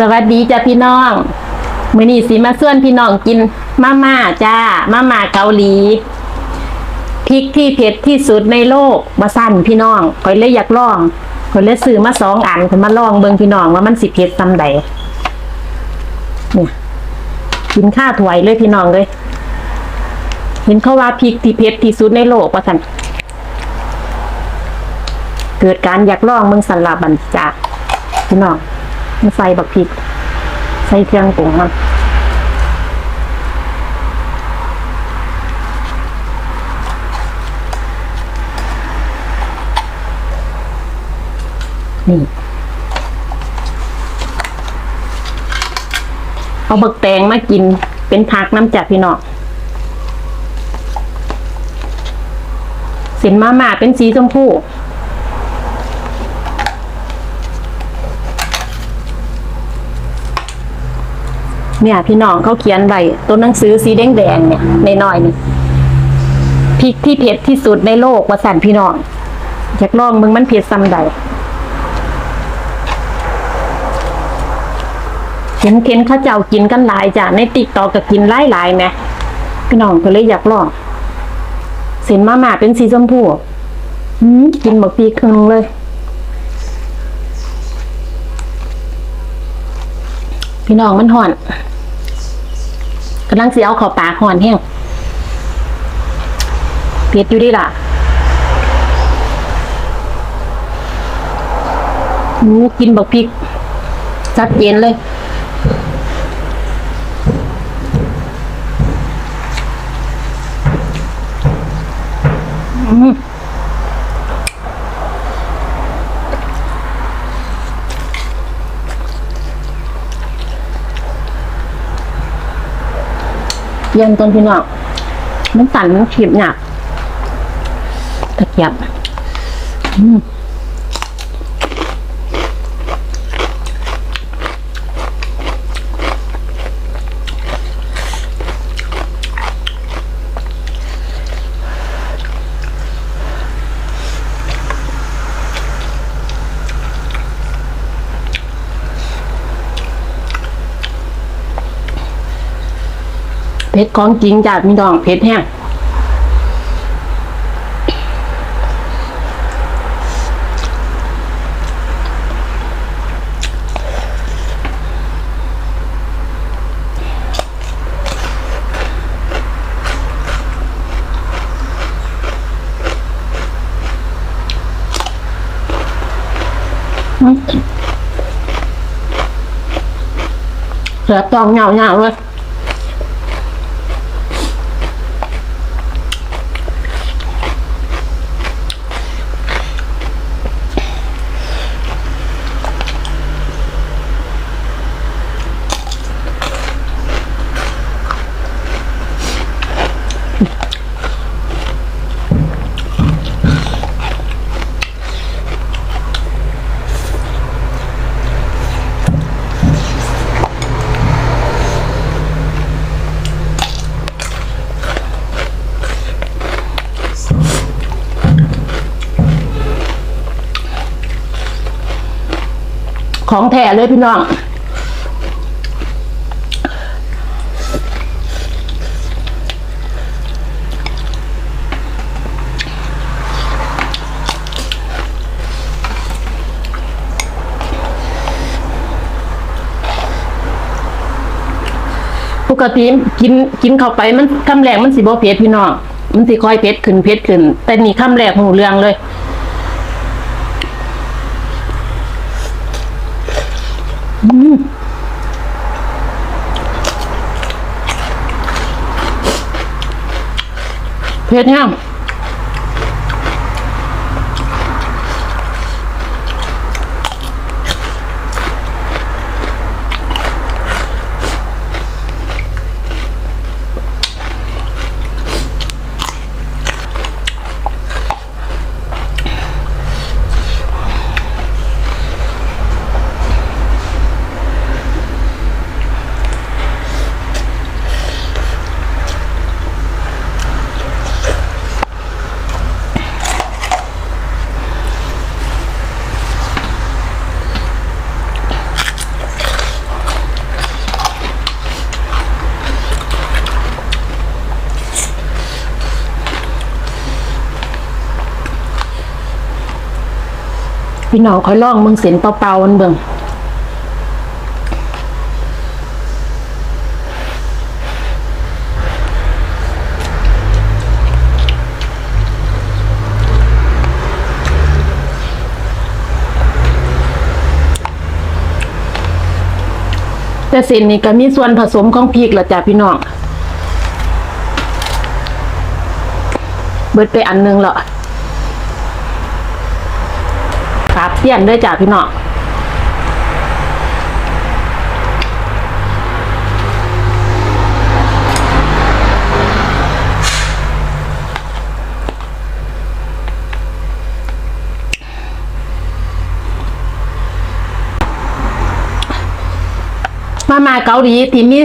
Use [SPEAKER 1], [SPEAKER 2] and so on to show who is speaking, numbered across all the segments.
[SPEAKER 1] สวัสดีจ้าพี่น้อง มื้อนี้สิมาส่วนพี่น้องกินมาม่าจ้ามาม่าเกาหลีพริกที่เผ็ดที่สุดในโลกมาสั่นพี่น้องข่อยเลยอยากลองข่อยเลยซื้อมาสองอันข่อยมาลองเบิ่งพี่น้องว่ามันสิเผ็ดซำใดเนี่ยกินข้าวถวยเลยพี่น้องเลยเห็นเขาว่าพริกที่เผ็ดที่สุดในโลกว่าสั่นเกิดการอยากลองเมืองสันลาบันจ้าพี่น้อง มันใส่บักพริก ใส่เครื่องปรุงมันนี่ เอาบักแตงมากิน เป็นผักน้ำจากพี่น้องเส้นมาม่าเป็นสีชมพู เนี่ย พี่น้องเขาเขียนไว้ตัวหนังสือสีแดงๆเนี่ยในน้อยๆนี่พริกที่เผ็ดที่สุดในโลกว่าสั่นพี่น้องอยากลองมึงมันเผ็ดซ้ำใดเห็นเห็นเขาเจ้ากินกันหลายจ้ะในติ๊กตอกก็กินหลายหลายไหมพี่น้องก็เลยอยากลองเส้นมาม่าเป็นสีชมพูอืมกินหมกปีครึ่งเลย พี่น้องมันห่อนกำลังเสียเอาขอปากห่อนแห้งเผ็ดอยู่ดีล่ะหนูกินบักพริกชัดเจนเลยอืม เยี่ยมต้นพี่น้องมันตันมันขีบหนักตะเกียบอืม เผ็ดของจริงจ้ะพี่น้องเผ็ดแห้งเสือตองเหงาเหงาเลย ของแท้เลยพี่น้อง ปกติกินกินเข้าไปมันคำแรกมันสิบ่เผ็ดพี่น้อง มันสิค่อยเผ็ดขึ้นเผ็ดขึ้น แต่นี่คำแรกหูเรื่องเลย อืม เผ็ดแห้ง พี่น้องคอยลองมึงเส้นเปล่าๆมันเบิ่งแต่เส้นนี้ก็มีส่วนผสมของพริกละจ้ะพี่น้อง เบิดไปอันหนึงและับเตี้ยนด้วยจ้ะพี่น้องมามาเกาหลีที่มี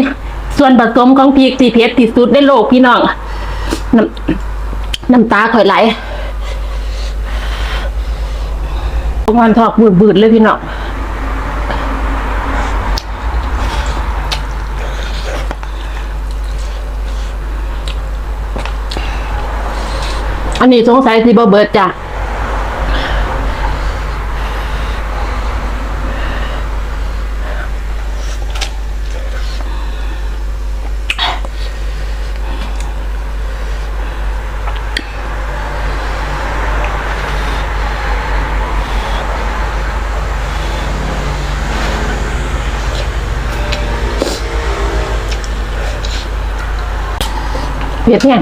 [SPEAKER 1] ส่วนผสมของพริกที่เผ็ดที่สุดในโลกพี่น้องน้ำน้ำตาข่อยไหล วันทอกบืดบืดๆเลยพี่น้องอันนี้สงสัยสิบ่เบิดจ้ะ ผ็ดแห้ง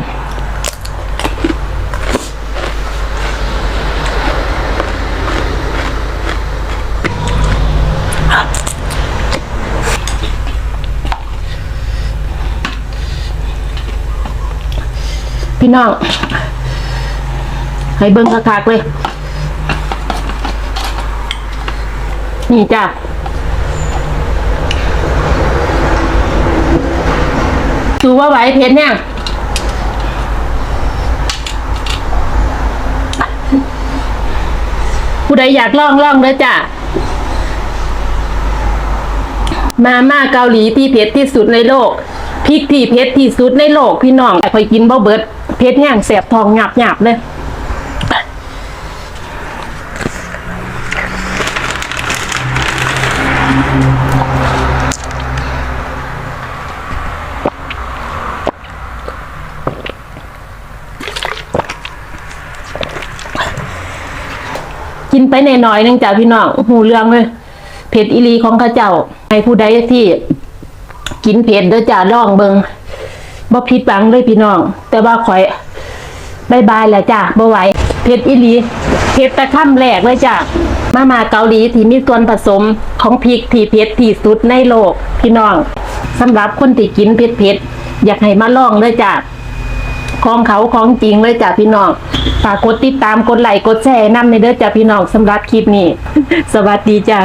[SPEAKER 1] พี่น้อง ให้เบิ้งคักๆเลย นี่จ้ะดูว่าไหวเพชรเนี่ย ผู้ใดอยากลองลองเลยจ้ะ มาม่าเกาหลีที่เผ็ดที่สุดในโลกพริกที่เผ็ดที่สุดในโลกพี่น้องแต่คอยกินบ่เบิดเผ็ดแห้งแสบทองหยาบหยาบเลย ไปหน่อยนึงจ้ะพี่น้องหูเรื่องเลยเผ็ดอีหลีของข้าเจ้าให้ผู้ใดที่ กินเผ็ดเด้อจ้ะลองเบิงบ่ผิดหวังเลยพี่น้อง แต่ว่าข่อยบายบายแล้วจ้ะบ่ไหวเผ็ดอีหลีเผ็ดแต่ค่ำแรกเลยจ้ะมามาเกาหลีที่มีส่วนผสมของพริกที่เผ็ดที่สุดในโลก พี่น้องสำหรับคนที่กินเผ็ดเผ็ดๆอยากให้มาลองเลยจ้ะ ของเขาของจริงเลยจ้ะพี่น้องฝากกดติดตามกดไลค์กดแชร์นำในเด้อจ้ะพี่น้องสำหรับคลิปนี้ สวัสดีจ้ะ